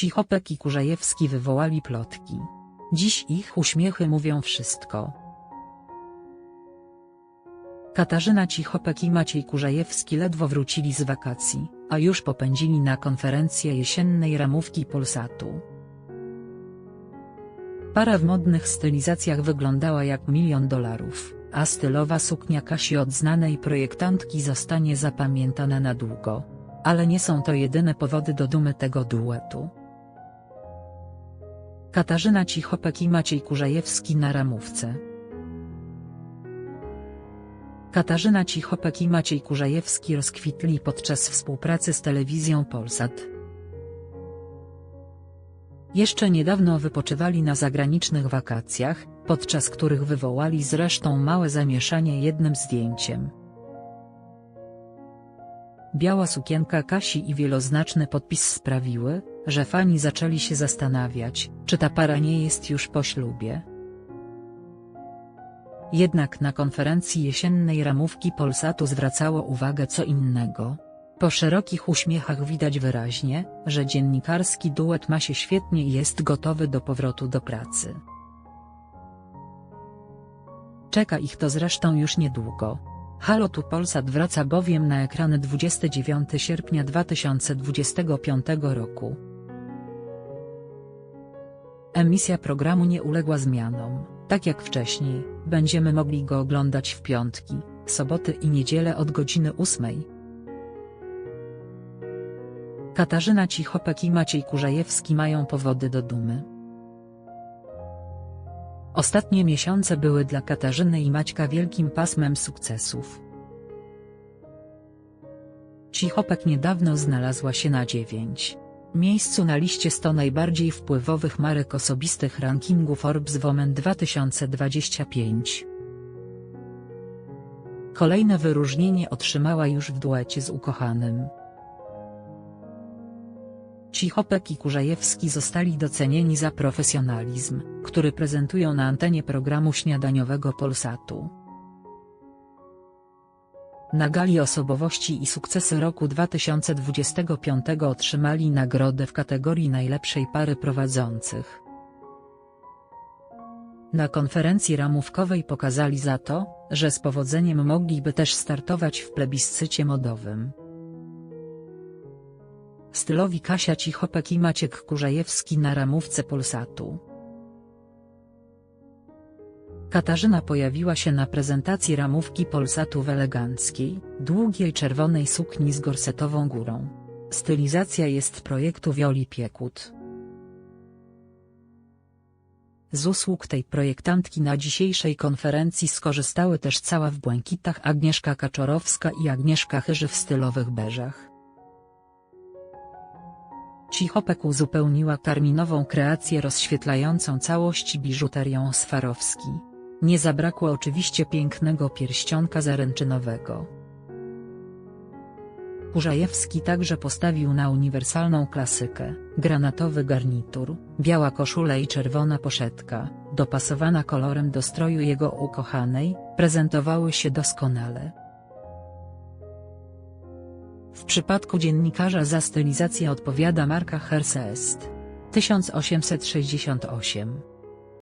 Cichopek i Kurzajewski wywołali plotki. Dziś ich uśmiechy mówią wszystko. Katarzyna Cichopek i Maciej Kurzajewski ledwo wrócili z wakacji, a już popędzili na konferencję jesiennej ramówki Polsatu. Para w modnych stylizacjach wyglądała jak milion dolarów, a stylowa suknia Kasi od znanej projektantki zostanie zapamiętana na długo. Ale nie są to jedyne powody do dumy tego duetu. Katarzyna Cichopek i Maciej Kurzajewski na ramówce. Katarzyna Cichopek i Maciej Kurzajewski rozkwitli podczas współpracy z telewizją Polsat. Jeszcze niedawno wypoczywali na zagranicznych wakacjach, podczas których wywołali zresztą małe zamieszanie jednym zdjęciem. Biała sukienka Kasi i wieloznaczny podpis sprawiły, że fani zaczęli się zastanawiać, czy ta para nie jest już po ślubie. Jednak na konferencji jesiennej ramówki Polsatu zwracało uwagę co innego. Po szerokich uśmiechach widać wyraźnie, że dziennikarski duet ma się świetnie i jest gotowy do powrotu do pracy. Czeka ich to zresztą już niedługo. Halo tu Polsat wraca bowiem na ekrany 29 sierpnia 2025 roku. Emisja programu nie uległa zmianom, tak jak wcześniej, będziemy mogli go oglądać w piątki, soboty i niedzielę od godziny 8. Katarzyna Cichopek i Maciej Kurzajewski mają powody do dumy. Ostatnie miesiące były dla Katarzyny i Maćka wielkim pasmem sukcesów. Cichopek niedawno znalazła się na 9. Miejscu na liście 100 najbardziej wpływowych marek osobistych rankingu Forbes Women 2025. Kolejne wyróżnienie otrzymała już w duecie z ukochanym. Cichopek i Kurzajewski zostali docenieni za profesjonalizm, który prezentują na antenie programu śniadaniowego Polsatu. Na gali osobowości i sukcesy roku 2025 otrzymali nagrodę w kategorii najlepszej pary prowadzących. Na konferencji ramówkowej pokazali za to, że z powodzeniem mogliby też startować w plebiscycie modowym. Stylowi Kasia Cichopek i Maciek Kurzajewski na ramówce Polsatu. Katarzyna pojawiła się na prezentacji ramówki Polsatu w eleganckiej, długiej czerwonej sukni z gorsetową górą. Stylizacja jest projektu Wioli Piekut. Z usług tej projektantki na dzisiejszej konferencji skorzystały też cała w błękitach Agnieszka Kaczorowska i Agnieszka Chyży w stylowych beżach. Cichopek uzupełniła karminową kreację rozświetlającą całość biżuterią Swarowski. Nie zabrakło oczywiście pięknego pierścionka zaręczynowego. Kurzajewski także postawił na uniwersalną klasykę, granatowy garnitur, biała koszula i czerwona poszetka, dopasowana kolorem do stroju jego ukochanej, prezentowały się doskonale. W przypadku dziennikarza za stylizację odpowiada marka Herseest. 1868